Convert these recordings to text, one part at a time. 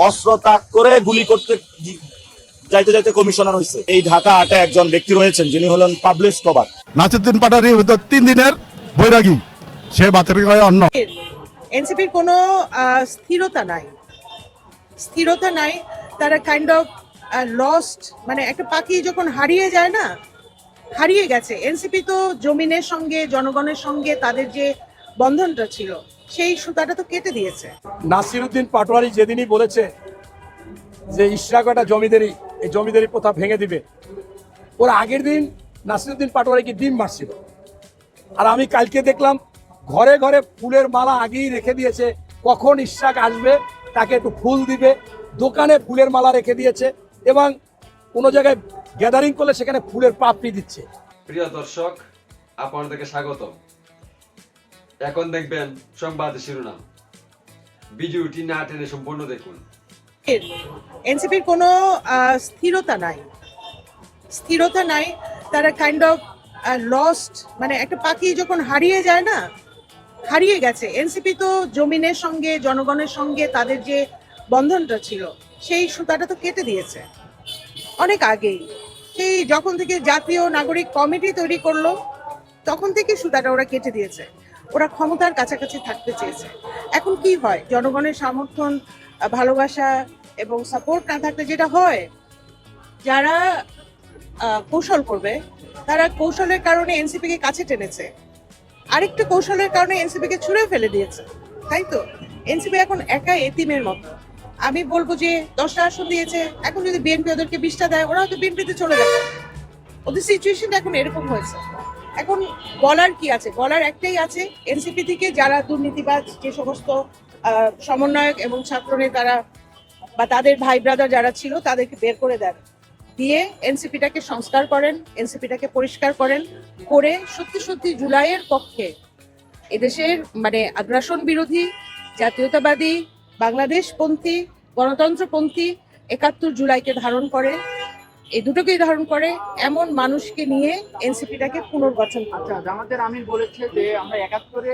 অস্ত্র তাক করে গুলি করতে যাইতে যাইতে কমিশনার হয়েছে এই ঢাকা আটে একজন ব্যক্তি রয়েছেন যিনি হলেন পাবলিশ কবার। নাসিরুদ্দিন পাটারি হয়তো তিন দিনের বৈরাগী। সে বাতিল করে অন্য এনসিপির কোনো আহ, স্থিরতা নাই। স্থিরতা নাই তারা কাইন্ড অফ লস্ট মানে একটা পাখি যখন হারিয়ে যায় না হারিয়ে গেছে। এনসিপি তো জমিনের সঙ্গে জনগণের সঙ্গে তাদের যে বন্ধনটা ছিল সেই সুতাটা তো কেটে দিয়েছে। নাসিরুদ্দিন পাটোয়ারি যেদিনই বলেছে যে ইশরাকাটা জমিদারি এই জমিদারি প্রথা ভেঙে দিবে ওর আগের দিন নাসিরুদ্দিন পাটোয়ারিকে ডিম মারছিল? আর আমি কালকে দেখলাম ঘরে ঘরে ফুলের মালা আগেই রেখে দিয়েছে কখন ইশরাক আসবে তাকে একটু ফুল দিবে দোকানে ফুলের মালা রেখে দিয়েছে এবং কোনো জায়গায় গ্যাদারিং করলে সেখানে ফুলের পাপড়ি দিচ্ছে। প্রিয় দর্শক আপনাদেরকে স্বাগত এখন দেখবেন সংবাদ শিরোনাম। ভিডিওটি না টেনে সম্পূর্ণ দেখুন। এনসিপির কোনো স্থিরতা নাই। স্থিরতা নাই, তারা কাইন্ড অফ লস্ট মানে একটা পাখি যখন হারিয়ে যায় না, হারিয়ে গেছে। এনসিপি তো জমিনের সঙ্গে, জনগণের সঙ্গে তাদের যে বন্ধনটা ছিল, সেই সুতাটা তো কেটে দিয়েছে। অনেক আগেই। সেই যখন থেকে জাতীয় নাগরিক কমিটি তৈরি করল, তখন থেকে সুতাটা ওরা কেটে দিয়েছে। ওরা ক্ষমতার কাছাকাছি থাকতে চেয়েছে। এখন কি হয়? জনগণের সমর্থন ভালোবাসা এবং সাপোর্ট না থাকলে যেটা হয়, যারা কৌশল করবে, তারা কৌশলের কারণে এনসিপি কে কাছে টেনেছে। আরেকটা কৌশলের কারণে এনসিপি কে ছুঁড়ে ফেলে দিয়েছে, তাই তো? এনসিপি এখন একা এতিমের মতো। আমি বলব যে, দশটা আসন দিয়েছে, এখন যদি বিএনপি ওদেরকে বিশটা দেয়, ওরা হয়তো বিএনপিতে চলে যাবে। ওদের সিচুয়েশনটা এখন এরকম হয়েছে। এখন বলার কি আছে? বলার একটাই আছে, এনসিপি থেকে যারা দুর্নীতিবাজ যে সমস্ত সমন্বয়ক এবং ছাত্র নেতারা বা তাদের ভাই ব্রাদার যারা ছিল তাদেরকে বের করে দেন। দিয়ে এনসিপিটাকে সংস্কার করেন এনসিপিটাকে পরিষ্কার করেন, করে সত্যি সত্যি জুলাইয়ের পক্ষে এদেশের মানে আগ্রাসন বিরোধী, জাতীয়তাবাদী, বাংলাদেশপন্থী, গণতন্ত্রপন্থী একাত্তর জুলাইকে ধারণ করে। এই দুটোকেই ধারণ করে এমন মানুষকে নিয়ে এনসিপিটাকে পুনর্গঠন আচ্ছা জামাতের আমির বলেছে যে আমরা একাত্তরে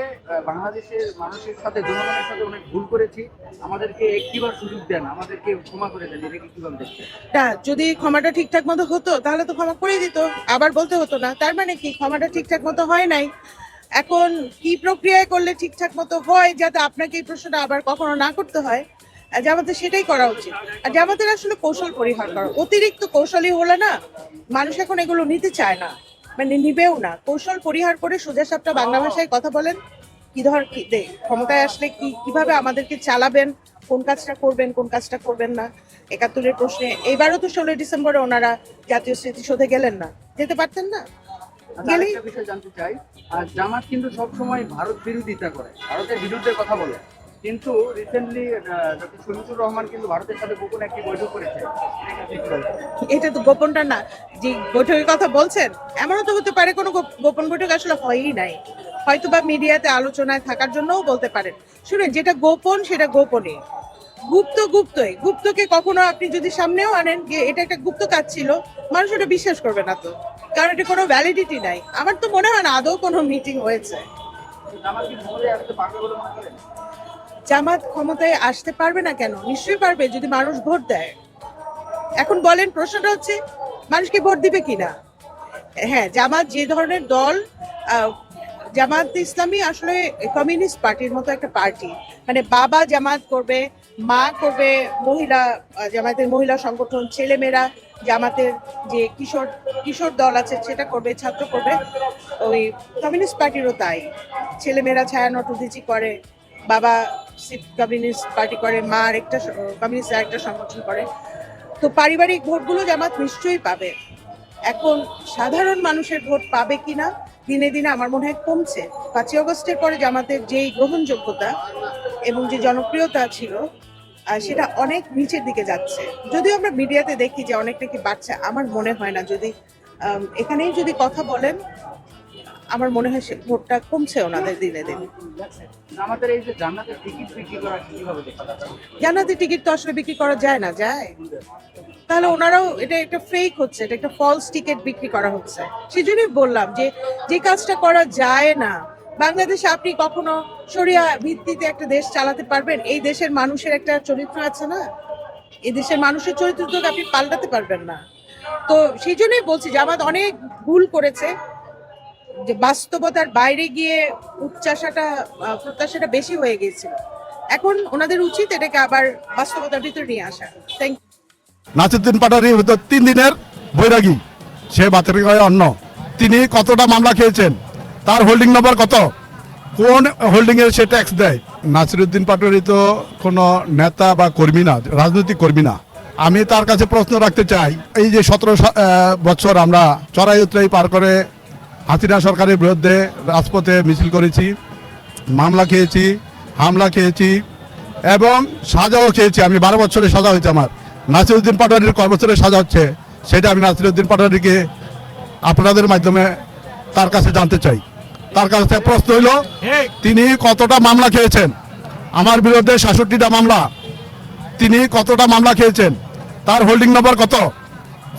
বাংলাদেশের মানুষের সাথে জনগণের সাথে অনেক ভুল করেছি। আমাদেরকে একটিবার সুযোগ দেন আমাদেরকে ক্ষমা করে দেন এটাকে কীভাবে দেখছেন না যদি ক্ষমাটা ঠিকঠাক মতো হতো তাহলে তো ক্ষমা করে দিত আবার বলতে হতো না। তার মানে কি ক্ষমাটা ঠিকঠাক মতো হয় নাই? এখন কি প্রক্রিয়ায় করলে ঠিকঠাক মতো হয় যাতে আপনাকে এই প্রশ্নটা আবার কখনো না করতে হয়? জামাতের সেটাই করা উচিত। আর জামাতের আসলে কৌশল পরিহার করা। অতিরিক্ত কৌশলী হলে না মানুষ এখন এগুলো নিতে চায় না। মানে নিবেও না। কৌশল পরিহার করে সোজা সাপটা বাংলা ভাষায় কথা বলেন। কি ধর ক্ষমতায় আসলে কি কীভাবে আমাদেরকে চালাবেন? কোন কাজটা করবেন কোন কাজটা করবেন না? একাত্তরের প্রশ্নে এইবারও তো ষোলোই ডিসেম্বরে ওনারা জাতীয় স্মৃতিসৌধে গেলেন না। যেতে পারতেন না? গেলেই বিষয় জানতে চাই আর জামাত কিন্তু সবসময় ভারত বিরোধিতা করে ভারতের বিরুদ্ধে কথা বলে। কিন্তু রিসেন্টলি ডক্টর শহীদুর রহমান কিন্তু ভারতের সাথে গোপন একটি বৈঠক করেছে। এটা। এটা তো গোপনটা না যে বৈঠকের কথা বলছেন এমনও তো হতে পারে কোনো গোপন বৈঠক আসলে হয়ই নাই। হয়তো বা মিডিয়াতে আলোচনায় থাকার জন্যও বলতে পারেন। শুনেন যেটা গোপন সেটা গোপনে। গুপ্ত গুপ্তই। গুপ্তকে কখনো আপনি যদি সামনেও আনেন যে এটা একটা গুপ্ত কাজ ছিল মানুষ ওটা বিশ্বাস করবে না তো। কারণ এটা কোনো ভ্যালিডিটি নাই। আমার তো মনে হয় না আদৌ কোনো মিটিং হয়েছে। জামাত ক্ষমতায় আসতে পারবে না কেন? নিশ্চয়ই পারবে যদি মানুষ ভোট দেয়। এখন বলেন, প্রশ্নটা হচ্ছে মানুষকে ভোট দিবে কিনা? হ্যাঁ জামাত যে ধরনের দল জামাত ইসলামী আসলে কমিউনিস্ট পার্টির মতো একটা পার্টি। মানে বাবা জামাত করবে, মা করবে, মহিলা জামাতের মহিলা সংগঠন, ছেলেমেয়েরা জামাতের যে কিশোর কিশোর দল আছে, সেটা করবে, ছাত্র করবে। ওই কমিউনিস্ট পার্টিরও তাই। ছেলেমেয়েরা ছায়ানট উদিচি করে, বাবা কমিউনিস্ট পার্টি করে, মা আরেকটা কমিউনিস্ট আরেকটা সংগঠন করে। তো পারিবারিক ভোটগুলো জামাত নিশ্চয়ই পাবে। এখন সাধারণ মানুষের ভোট পাবে কিনা, দিনে দিনে আমার মনে হয় কমছে। পাঁচই অগস্টের পরে জামাতের যেই গ্রহণযোগ্যতা এবং যে জনপ্রিয়তা ছিল সেটা অনেক নিচের দিকে যাচ্ছে। যদিও আমরা মিডিয়াতে দেখি যে অনেক নাকি বাড়ছে, আমার মনে হয় না। যদি এখানেই যদি কথা বলেন আমার মনে হয় সে ভোটটা কমছে ওনাদের দিনে দিনে। জামাতের এই যে জান্নাতের টিকিট বিক্রি করা কীভাবে টিকিট তো আসলে বিক্রি করা যায় না যায়। তাহলে ওনারাও এটা একটা ফেক হচ্ছে এটা একটা ফলস টিকিট বিক্রি করা হচ্ছে। সেজন্যই বললাম যে যে কাজটা করা যায় না বাংলাদেশে আপনি কখনো সরিয়া ভিত্তিতে একটা দেশ চালাতে পারবেন? এই দেশের মানুষের একটা চরিত্র আছে না? এই দেশের মানুষের চরিত্র তো আপনি পাল্টাতে পারবেন না। তো সেই জন্যই বলছি জামাত অনেক ভুল করেছে। যে বাস্তবতার বাইরে গিয়ে উচ্চাসাটা প্রত্যাশাটা বেশি হয়ে গিয়েছিল। এখন ওনাদের উচিত এটাকে আবার বাস্তবতার ভিতরে নিয়ে আসা। থ্যাংক নাসিরুদ্দিন পাটারি তিন দিনের বৈরাগী। সে বাতিল করে অন্য তিনি কতটা মামলা খেয়েছেন? তার হোল্ডিং নম্বর কত? কোন হোল্ডিং এর সে ট্যাক্স দেয়? নাসিরুদ্দিন পাটোয়ারি তো কোনো নেতা বা কর্মী না, রাজনৈতিক কর্মী না। আমি তার কাছে প্রশ্ন রাখতে চাই, এই যে সতেরো বছর আমরা চড়াই উতরাই পার করে হাসিনা সরকারের বিরুদ্ধে রাজপথে মিছিল করেছি, মামলা খেয়েছি, হামলা খেয়েছি এবং সাজাও খেয়েছি। আমি বারো বছরের সাজা হয়েছে আমার। নাসিরুদ্দিন পাটোয়ারির কয় বছরের সাজা হচ্ছে, সেটা আমি নাসিরুদ্দিন পাটোয়ারিকে আপনাদের মাধ্যমে তার কাছে জানতে চাই। তার কাছে প্রশ্ন হইল, তিনি কতটা মামলা খেয়েছেন? আমার বিরুদ্ধে সাতষট্টিটা মামলা। তিনি কতটা মামলা খেয়েছেন? তার হোল্ডিং নম্বর কত?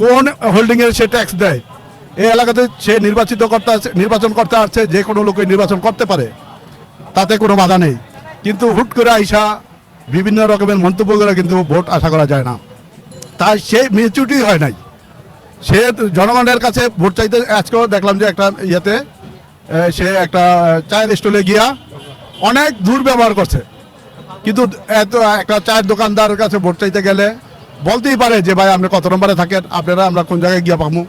কোন হোল্ডিংয়ে সে ট্যাক্স দেয়? এই এলাকাতে সে নির্বাচিত কর্তা আছে, নির্বাচন কর্তা আসছে যে কোনো লোকে নির্বাচন করতে পারে, তাতে কোনো বাধা নেই। কিন্তু হুট করে আইসা বিভিন্ন রকমের মন্তব্য করে কিন্তু ভোট আশা করা যায় না। তাই সে মেচুরিটি হয় নাই। সে জনগণের কাছে ভোট চাইতে, আজকেও দেখলাম যে একটা ইয়েতে সে একটা চায়ের স্টলে গিয়া অনেক দুর্ব্যবহার করছে। কিন্তু এত একটা চায়ের দোকানদারের কাছে ভোট চাইতে গেলে বলতেই পারে যে, ভাই, আপনি কত নম্বরে থাকেন? আপনারা, আমরা কোন জায়গায় গিয়া পাবো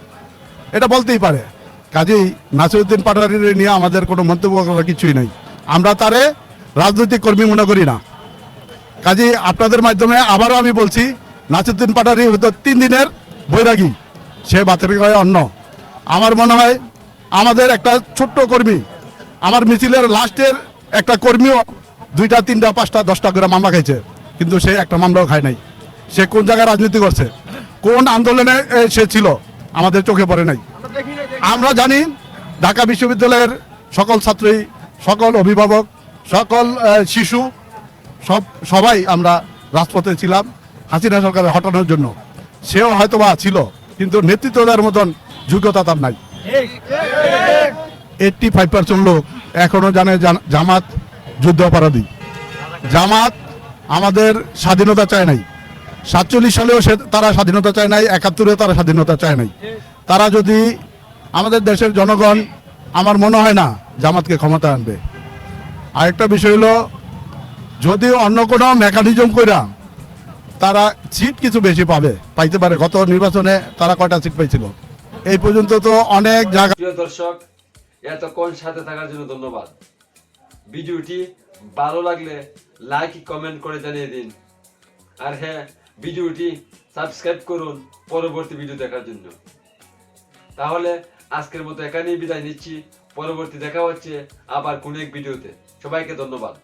এটা বলতেই পারে। কাজেই নাসিরুদ্দিন পাটোয়ারি নিয়ে আমাদের কোনো মন্তব্য করার কিছুই নেই। আমরা তারে রাজনৈতিক কর্মী মনে করি না। কাজেই আপনাদের মাধ্যমে আবারও আমি বলছি, নাসিরুদ্দিন পাটোয়ারি হয়তো তিন দিনের বৈরাগী, সে বাতিল করে অন্য। আমার মনে হয় আমাদের একটা ছোট্ট কর্মী, আমার মিছিলের লাস্টের একটা কর্মীও দুইটা, তিনটা, পাঁচটা, দশটা করে মামলা খাইছে, কিন্তু সে একটা মামলাও খায় নাই। সে কোন জায়গায় রাজনীতি করছে? কোন আন্দোলনে সে ছিল? আমাদের চোখে পড়ে নাই। আমরা জানি ঢাকা বিশ্ববিদ্যালয়ের সকল ছাত্রী, সকল অভিভাবক, সকল শিশু, সব, সবাই আমরা রাজপথে ছিলাম, হাসিনা সরকারের হটানোর জন্য। সেও হয়তোবা ছিল, কিন্তু নেতৃত্ব দেওয়ার মতন যোগ্যতা তার নাই। এইটটি ফাইভ পার্সেন্ট লোক এখনও জানে, জামাত যুদ্ধ অপরাধী। জামাত আমাদের স্বাধীনতা চায় নাই। সাতচল্লিশ সালেও সে তারা স্বাধীনতা চায় নাই, একাত্তরেও তারা স্বাধীনতা চায় নাই। তারা যদি আমাদের দেশের জনগণ, আমার মনে হয় না জামাতকে ক্ষমতা আনবে। আরেকটা বিষয় হলো যদি অন্য কোনো মেকানিজম কইরা তারা সিট কিছু বেশি পাবে, পাইতে পারে। গত নির্বাচনে তারা কয়টা সিট পাইছিল? এই পর্যন্ত তো অনেক জায়গা প্রিয় দর্শক এতক্ষণ সাথে থাকার জন্য ধন্যবাদ। ভিডিওটি ভালো লাগলে লাইক কমেন্ট করে জানিয়ে দিন। আর হ্যাঁ ভিডিওটি সাবস্ক্রাইব করুন পরবর্তী ভিডিও দেখার জন্য। তাহলে আজকের মতো এখানেই বিদায় নিচ্ছি। পরবর্তী দেখা হচ্ছে আবার কোন এক ভিডিওতে। সবাইকে ধন্যবাদ।